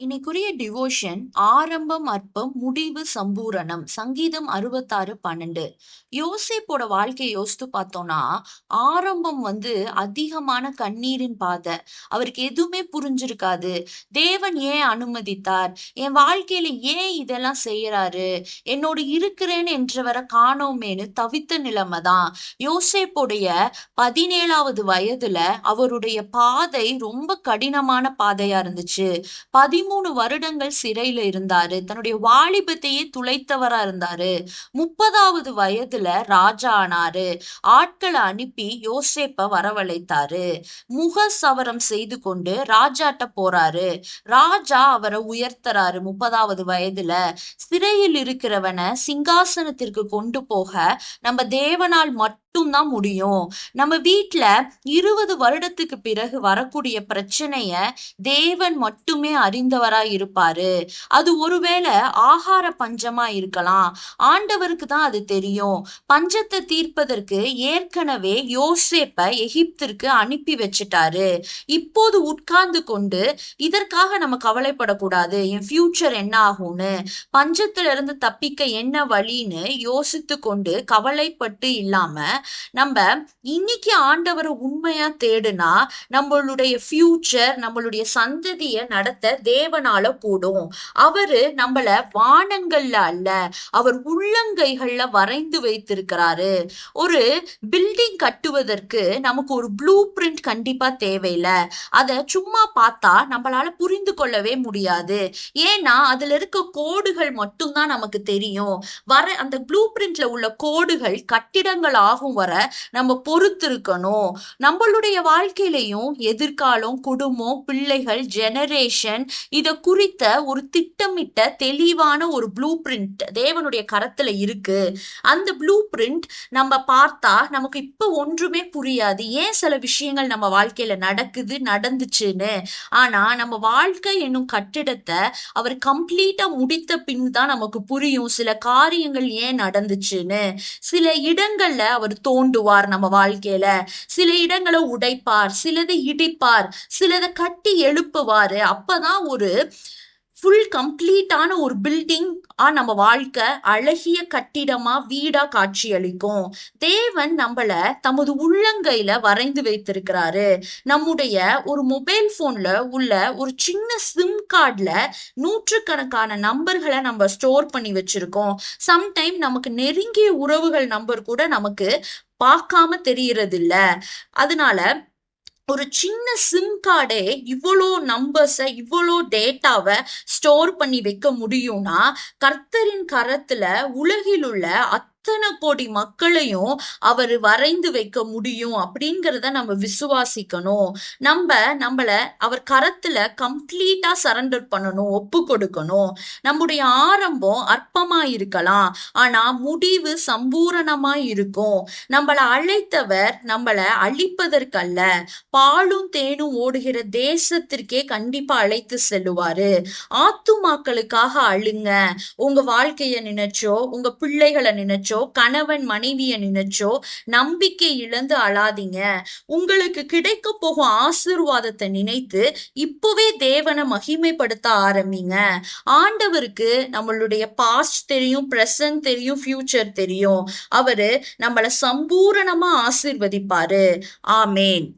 இன்னைக்குரிய devotion ஆரம்பம் அற்பம் முடிவு சம்பூரணம் சங்கீதம் அறுபத்தாறு பன்னெண்டு. யோசேப்போட வாழ்க்கையை யோசித்து பார்த்தோம்னா ஆரம்பம் வந்து அதிகமான கண்ணீரின் பாதை. அவருக்கு எதுவுமே புரிஞ்சிருக்காது. தேவன் ஏன் அனுமதித்தார்? என் வாழ்க்கையில ஏன் இதெல்லாம் செய்யறாரு? என்னோட இருக்கிறேன்னு என்றவரை காணோமேனு தவித்த நிலைமை தான். யோசேப்போடைய பதினேழாவது வயதுல அவருடைய பாதை ரொம்ப கடினமான பாதையா இருந்துச்சு. பதி பதிமூணு வருடங்கள் சிறையில இருந்தாரு. தன்னுடைய வாலிபத்தையே துளைத்தவரா இருந்தாரு. முப்பதாவது வயதுல ராஜா ஆனாரு. ஆட்களை அனுப்பி யோசேப்ப வரவழைத்தாரு. முக சவரம் செய்து கொண்டு ராஜாட்ட போறாரு. ராஜா அவரை உயர்த்தறாரு முப்பதாவது வயதுல. சிறையில் இருக்கிறவனை சிங்காசனத்திற்கு கொண்டு போக நம்ம தேவனால் மட்டும் மட்டும்தான் முடியும். நம்ம வீட்டுல இருபது வருடத்துக்கு பிறகு வரக்கூடிய பிரச்சனைய தேவன் மட்டுமே அறிந்தவரா இருப்பாரு. அது ஒருவேளை ஆகார பஞ்சமா இருக்கலாம். ஆண்டவருக்கு தான் அது தெரியும். பஞ்சத்தை தீர்ப்பதற்கு ஏற்கனவே யோசேப்ப எகிப்திற்கு அனுப்பி வச்சுட்டாரு. இப்போது உட்கார்ந்து கொண்டு இதற்காக நம்ம கவலைப்படக்கூடாது. என் ஃபியூச்சர் என்ன ஆகும்னு. பஞ்சத்துல இருந்து தப்பிக்க என்ன வழின்னு யோசித்து கொண்டு கவலைப்பட்டு இல்லாம நம்ம இன்னைக்கு ஆண்டவரை உண்மையா தேடுனா நம்மளுடைய ஃபியூச்சர் நம்மளுடைய சந்ததியை நடத்த தேவனால கூடும் அவரு நம்மள வானங்கள்ல அல்ல அவர் உள்ளங்கைகள்ல வரைந்து வைத்திருக்கிறாரு. ஒரு பில்டிங் கட்டுவதற்கு நமக்கு ஒரு ப்ளூ பிரிண்ட் கண்டிப்பா தேவையில்ல. அதை சும்மா பார்த்தா நம்மளால புரிந்து கொள்ளவே முடியாது. ஏன்னா அதுல இருக்க கோடுகள் மட்டும்தான் நமக்கு தெரியும். வர அந்த ப்ளூ பிரிண்ட்ல உள்ள கோடுகள் கட்டிடங்கள் ஆகும் வர நம்ம பொறுத்திருக்கணும். நம்மளுடைய வாழ்க்கையிலையும் எதிர்காலம் குடும்பம் பிள்ளைகள் ஜெனரேஷன் இத குறித்த ஒரு திட்டமிட்ட தெளிவான ஒரு ப்ளூ பிரிண்ட் தேவனுடைய கரத்துல இருக்கு. அந்த ப்ளூ பிரிண்ட் நம்ம பார்த்தா நமக்கு இப்ப ஒன்றுமே புரியாது. ஏன் சில விஷயங்கள் நம்ம வாழ்க்கையில நடக்குது நடந்துச்சுன்னு? ஆனா நம்ம வாழ்க்கை என்னும் கட்டிடத்தை அவர் கம்ப்ளீட்டா முடித்த பின் தான் நமக்கு புரியும். சில காரியங்கள் ஏன் நடந்துச்சுன்னு? சில இடங்கள்ல அவர் தோண்டுவார் நம்ம வாழ்க்கையில. சில இடங்களை உடைப்பார் சிலதை இடிப்பார் சிலதை கட்டி எழுப்புவாரு. அப்பதான் ஒரு ஃபுல் கம்ப்ளீட்டான ஒரு பில்டிங் ஆ நம்ம வாழ்க்கை அழகிய கட்டிடமா வீடா காட்சி அளிக்கும் தேவன் நம்மள தமது உள்ளங்கையில வரைந்து வைத்திருக்கிறாரு. நம்முடைய ஒரு மொபைல் போன்ல உள்ள ஒரு சின்ன சிம் கார்டுல நூற்றுக்கணக்கான நம்பர்களை நம்ம ஸ்டோர் பண்ணி வச்சிருக்கோம். சம்டைம் நமக்கு நெருங்கிய உறவுகள் நம்பர் கூட நமக்கு பார்க்காம தெரியறது இல்ல அதனால ஒரு சின்ன சிம் கார்டே இவ்வளோ நம்பர்ஸை இவ்வளோ டேட்டாவை ஸ்டோர் பண்ணி வைக்க முடியும்னா கர்த்தரின் கரத்தில் உலகில் உள்ள அத்தனை கோடி மக்களையும் அவர் வரைந்து வைக்க முடியும் அப்படிங்கிறத நம்ம விசுவாசிக்கணும். நம்ம நம்மள அவர் கரத்துல கம்ப்ளீட்டா சரண்டர் பண்ணணும் ஒப்பு கொடுக்கணும். நம்முடைய ஆரம்பம் அற்பமா இருக்கலாம். ஆனா முடிவு சம்பூரணமா இருக்கும். நம்மள அழைத்தவர் நம்மள அழிப்பதற்கல்ல. பாலும் தேனும் ஓடுகிற தேசத்திற்கே கண்டிப்பா அழைத்து செல்லுவாரு. ஆத்துமாக்களுக்காக அழுங்க. உங்க வாழ்க்கைய நினைச்சோ உங்க பிள்ளைகளை நினைச்சோ நினைச்சோ கணவன் மனைவிய நினைச்சோ நம்பிக்கை இழந்து அழாதீங்க. உங்களுக்கு கிடைக்க போகும் ஆசிர்வாதத்தை நினைத்து இப்பவே தேவனை மகிமைப்படுத்த ஆரம்பிங்க. ஆண்டவருக்கு நம்மளுடைய பாஸ்ட் தெரியும் பிரசன்ட் தெரியும் ஃபியூச்சர் தெரியும். அவரு நம்மளை சம்பூரணமா ஆசிர்வதிப்பாரு. ஆமேன்.